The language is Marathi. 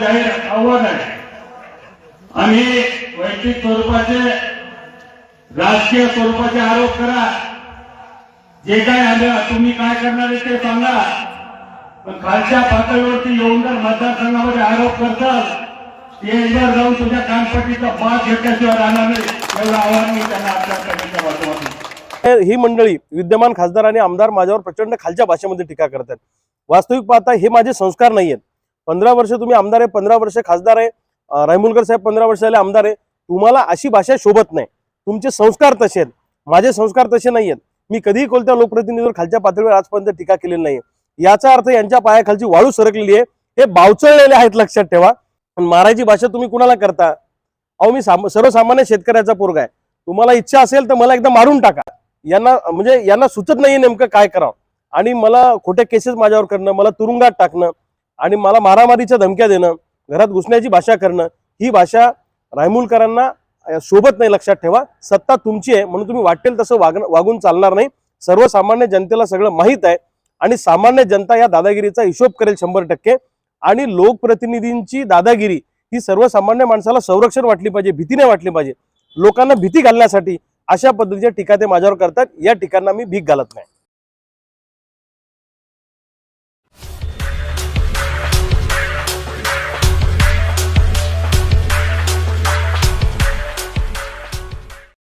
जाहीर आव्हान आहे. आम्ही वैयक्तिक स्वरूपाचे राजकीय स्वरूपाचे आरोप करा. जे काय आलं तुम्ही काय करणार आहे ते सांगा. पण खालच्या पातळीवरती येऊन जर मतदारसंघामध्ये आरोप करतात स्टेजवर जाऊन तुझ्या कानपट्टीचा पाच घेतल्याशिवाय राहणार नाही. एवढं आव्हान मी त्यांना आपल्या सगळ्यांच्या माध्यमातून ही मंडळी विद्यमान खासदार आणि आमदार माझ्यावर प्रचंड खालच्या भाषेमध्ये टीका करतात. वास्तविक पाहता हे माझे संस्कार नाही आहेत पंधरा वर्ष तुम्ही आमदार आहे पंधरा वर्ष खासदार आहे. रायमुलकर साहेब पंधरा वर्ष झाले आमदार आहे. तुम्हाला अशी भाषा शोभत नाही. तुमचे संस्कार तसे आहेत. माझे संस्कार तसे नाही आहेत. मी कधीही कोणत्या लोकप्रतिनिधीवर खालच्या पातळीवर आजपर्यंत टीका केलेली नाही याचा अर्थ यांच्या पायाखालची वाळू सरकलेली आहे. हे बावचळलेले आहेत लक्षात ठेवा. पण मारायची भाषा तुम्ही कुणाला करता? अहो मी साम- सर्वसामान्य शेतकऱ्याचा पोरगा आहे. तुम्हाला इच्छा असेल तर मला एकदा मारून टाका. यांना म्हणजे यांना सुचत नाही नेमकं काय करावं. आणि मला खोटे केसेस माझ्यावर करणं मला तुरुंगात टाकणं आणि मला मारामारीच्या धमक्या देणं घरात घुसण्याची भाषा करणं ही भाषा रायमुलकरांना सोबत नाही लक्षात ठेवा. सत्ता तुमची आहे म्हणून तुम्ही वाटेल तसं वाग वागून चालणार नाही. सर्वसामान्य जनतेला सगळं माहीत आहे आणि सामान्य जनता या दादागिरीचा हिशोब करेल शंभर टक्के. आणि लोकप्रतिनिधींची दादागिरी ही सर्वसामान्य माणसाला संरक्षण वाटली पाहिजे भीतीने वाटली पाहिजे. लोकांना भीती घालण्यासाठी अशा पद्धतीच्या टीका ते माझ्यावर करतात. या टीकांना मी भीक घालत नाही.